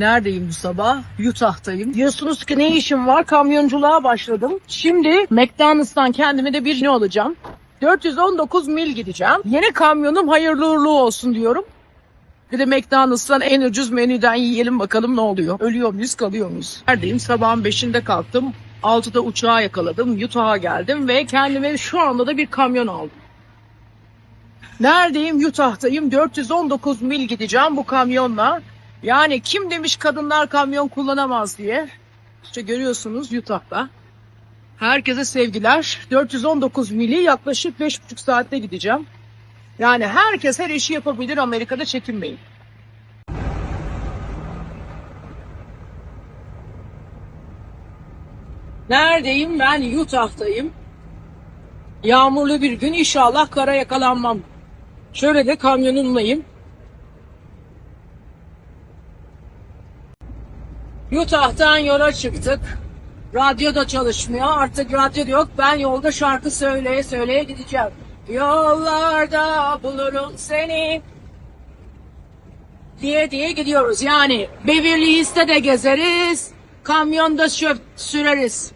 Neredeyim bu sabah? Utah'tayım. Diyorsunuz ki ne işim var? Kamyonculuğa başladım. Şimdi McDonald's'tan kendime de bir ne alacağım? 419 mil gideceğim. Yeni kamyonum hayırlı uğurlu olsun diyorum. Bir de McDonald's'tan en ucuz menüden yiyelim bakalım ne oluyor. Ölüyor muyuz kalıyor muyuz? Neredeyim? Sabahın 5'inde kalktım. 6'da uçağı yakaladım. Utah'a geldim ve kendime şu anda da bir kamyon aldım. Neredeyim? Utah'tayım. 419 mil gideceğim bu kamyonla. Yani kim demiş kadınlar kamyon kullanamaz diye. İşte görüyorsunuz Utah'ta. Herkese sevgiler. 419 mili yaklaşık 5,5 saatte gideceğim. Yani herkes her işi yapabilir Amerika'da çekinmeyin. Neredeyim? Ben Utah'tayım. Yağmurlu bir gün inşallah kara yakalanmam. Şöyle de kamyonumlayım. Utah'tan yola çıktık. Radyo da çalışmıyor. Artık radyo yok. Ben yolda şarkı söyleye söyleye gideceğim. Yollarda bulurum seni. Diye diye gidiyoruz. Yani Beverly Hills'te de gezeriz. Kamyonda şöp süreriz.